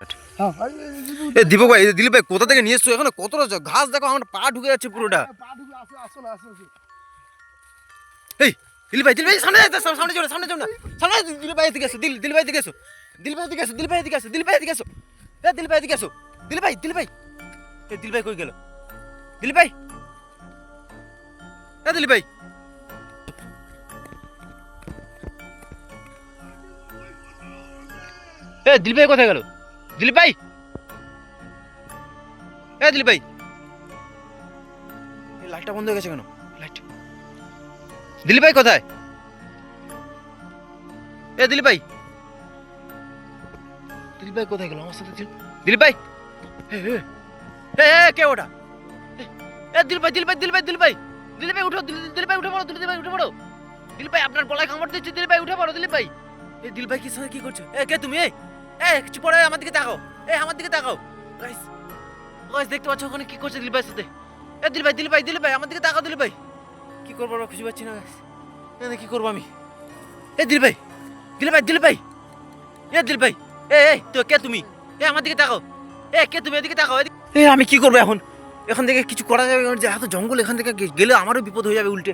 এ, দীপক ভাই দিলীপ ভাই, কোথা থেকে নিয়ে এসছো? এখানে কতটা ঘাস দেখো, আমার পা ঢুকে যাচ্ছে পুরোটা। এই, দিলীপ ভাই দিলীপ ভাই, সামনে সামনে সামনে চলো সামনে চলো না। সামনে দিলীপ ভাই, এদিকে এসো, দিল দিলীপ ভাই, এদিকে এসো। দিলীপ ভাই, এদিকে এসো দিলীপ ভাই, এদিকে এসো দিলীপ ভাই, এদিকে এসো। এ দিলীপ ভাই, এদিকে এসো। দিলীপ ভাই দিলীপ ভাই। এ দিলীপ ভাই কই গেল? দিলীপ ভাই। এ দিলীপ ভাই। এ দিলীপ ভাই কোথায় গেল? দিলীপ ভাই এ দিলীপ ভাই এই লাইটটা বন্ধ হয়ে গেছে কেন? লাইট। দিলীপ ভাই কোথায়? এ দিলীপ ভাই দিলীপ ভাই কোথায় গেল? আমার সাথে ছিল। দিলীপ ভাই এ, কে ওটা? এ, দিলীপ ভাই দিলীপ ভাই দিলীপ ভাই দিলীপ ভাই দিলীপ ভাই উঠো দিলীপ ভাই উঠে পড়ো দিলীপ ভাই উঠে পড়ো। দিলীপ ভাই আপনার গলায় কামড় দিচ্ছে দিলীপ ভাই উঠে পড়ো দিলীপ ভাই এ দিলীপ ভাই কি সঙ্গে কি করছ? এ কে তুমি? এ এ, কিছু পড়ে, আমার দিকে তাকাও। এ, আমার দিকে তাকাও। গাইস গাইস দেখতে পাচ্ছ ওখানে কি করছে ভাইয়ের সাথে? এ ভাই দিলীপ ভাই আমার দিকে তাকাও দিলীপ ভাই কি করব আমরা খুঁজে পাচ্ছি না, guys। এখানে কি করব আমি? এ ভাই দিলীপ ভাই এ দিলীপ ভাই এ এ, তো কে তুমি? এ, আমার দিকে তাকাও। এ, কে তুমি? এদিকে তাকাও এ, আমি কি করব এখন? এখান থেকে কিছু করা যাবে যে এত জঙ্গল এখান থেকে গেলে আমারও বিপদ হয়ে যাবে উল্টে।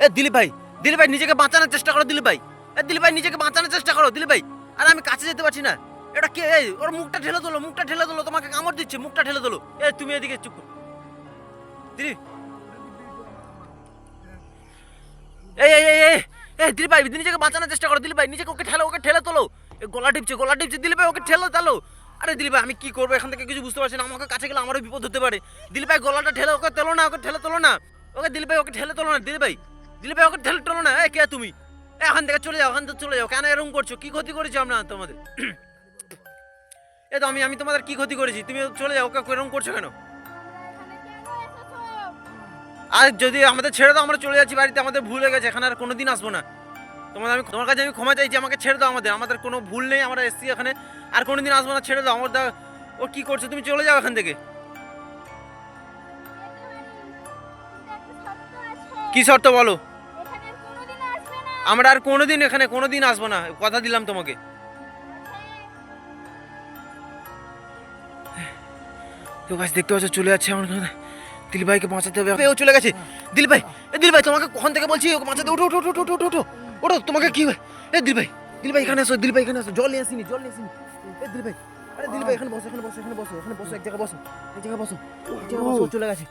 এ দিলীপ ভাই দিলীপ ভাই নিজেকে বাঁচানোর চেষ্টা করো দিলীপ ভাই এ দিলীপ ভাই নিজেকে বাঁচানোর চেষ্টা করো দিলীপ ভাই আর আমি কাছে যেতে পারছি না। এটা কে? এই, ওর মুখটা ঠেলে তোলো মুখটা ঠেলে তোলো তোমাকে কামড় দিচ্ছে, মুখটা ঠেলে তোলো এ তুমি এদিকে চুপ। দিলীপ এই এই এই এই দিলীপ ভাই, নিজেকে বাঁচানোর চেষ্টা করো দিলীপ ভাই, নিজেকে ওকে ঠেলো, ওকে ঠেলে তোলো। এ গলা টিপছে গলা টিপছে দিলীপ ভাই, ওকে ঠেলো তালো আরে দিলীপ ভাই, আমি কি করব? এখান থেকে কিছু বুঝতে পারছি না, আমাকে কাছে গেলে আমারও বিপদ হতে পারে। দিলীপ ভাই, গলাটা ঠেলে ওকে তোলো না, ওকে ঠেলে তোলো না। ওকে দিলীপ ভাই, ওকে ঠেলে তোলো না দিলীপ ভাই। দিলীপ ভাই, ওকে ঠেলে তোলো না। এ কে তুমি? এখান থেকে চলে যাও এখান থেকে চলে যাও। কেন এরকম করছ? কি ক্ষতি করেছি আমরা তোমাদের? এ তো আমি আমি তোমাদের কি ক্ষতি করেছি? তুমি চলে যাও ওকে এরকম করছ কেন? আর যদি আমাদের ছেড়ে দাও আমরা চলে যাচ্ছি বাড়িতে আমাদের ভুল হয়ে গেছে এখানে আর কোনোদিন আসব না। তোমাদের আমি তোমার কাছে আমি ক্ষমা চাইছি আমাকে ছেড়ে দাও আমাদের আমাদের কোনো ভুল নেই আমরা এসছি এখানে আর কোনোদিন আসব না ছেড়ে দাও আমার দা- ও কি করছ তুমি চলে যাও এখান থেকে। কি শর্ত বলো? আমরা আর কোনোদিন এখানে কোনোদিন আসব না কথা দিলাম তোমাকে। তো গাছ দেখতে পাচ্ছ চলে যাচ্ছে আমার ভাইকে বাঁচাতে হবে। ও চলে গেছে। ভাই এ ভাই তোমাকে কখন থেকে বলছি? ওকে বাঁচাতে ওঠো ওঠো ওঠো ওঠো ওঠো ওঠো। ওঠো তোমাকে কি হয়? এ ভাই ভাই এখানে আসো ভাই এখানে আসো। জল নিয়ে আসিনি জল নিয়ে আসিনি। এ ভাই আরে ভাই এখানে বসো এখানে বসো এখানে বসো এখানে বসো এক জায়গায় বসো এক জায়গায় বসো এক জায়গায় বসো চলে গেছে।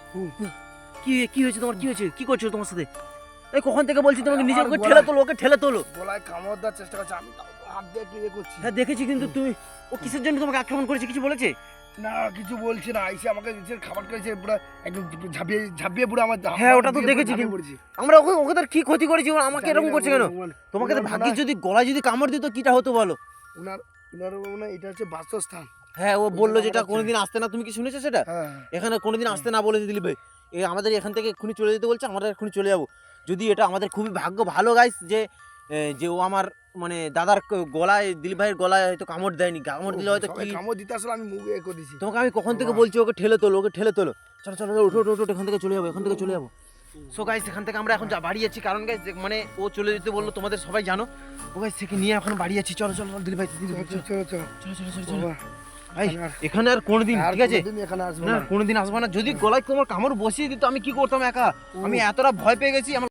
কি কি হয়েছে তোমার? কি হয়েছে? কি করছ তোমার সাথে? এই কখন থেকে বলছি তোমাকে? নিজে ওকে ঠেলে তোলো ওকে ঠেলে তোলো। গলায় কামড় দেওয়ার চেষ্টা করছে আমি হাত দিয়ে করছি? হ্যাঁ দেখেছি কিন্তু তুমি ও কিসের জন্য তোমাকে আক্রমণ করেছে? কিছু বলেছে? না কিছু বলছে না। আইসে আমাকে নিজের খাবার করেছে পুরো একদম ঝাঁপিয়ে ঝাঁপিয়ে পুরো আমার হ্যাঁ, ওটা তো দেখেছি কিন্তু। আমরা ওকে ওকে তার কি ক্ষতি করেছি ও আমাকে এরকম করছে কেন? তোমাকে তো উনার যদি গলায় যদি কামড় দিত কিটা হতো বলো? উনার উনার মনে এটা হচ্ছে বাসস্থান। হ্যাঁ ও বলল যেটা কোনোদিন আসতে না তুমি কি শুনেছো সেটা? হ্যাঁ। এখানে কোনোদিন আসতে না বলেছে দিলীপ ভাই এ আমাদের এখান থেকে এক্ষুনি চলে যেতে বলছে আমরা এক্ষুনি চলে যাব। যদি এটা আমাদের খুবই ভাগ্য ভালো গাইস যে যে ও আমার মানে দাদার গলায় দিলীপ ভাইয়ের গলায় হয়তো কামড় দেয়নি কামড় দিলে হয়তো কি কামড় দিতে আসলে আমি মুখ এ করে তোমাকে আমি কখন থেকে বলছি ওকে ঠেলে তোলো ওকে ঠেলে তোলো। চলো চলো ওঠো ওঠো ওঠো এখান থেকে চলে যাব এখান থেকে চলে যাব। সো গাইস এখান থেকে আমরা এখন যা বাড়ি যাচ্ছি কারণ গাইস মানে ও চলে যেতে বলল তোমাদের সবাই জানো। ও গাইস থেকে নিয়ে এখন বাড়ি যাচ্ছি চলো চলো দিলীপ ভাই দিলীপ ভাই, চলো। চলো চলো চলো চলো চলো এখানে আর- কোনোদিন ঠিক আছে? না কোনোদিন আসব না। যদি গলায় তোমার কামড় বসিয়ে দিত আমি কি করতাম একা? আমি এতটা ভয় পেয়ে গেছি আমার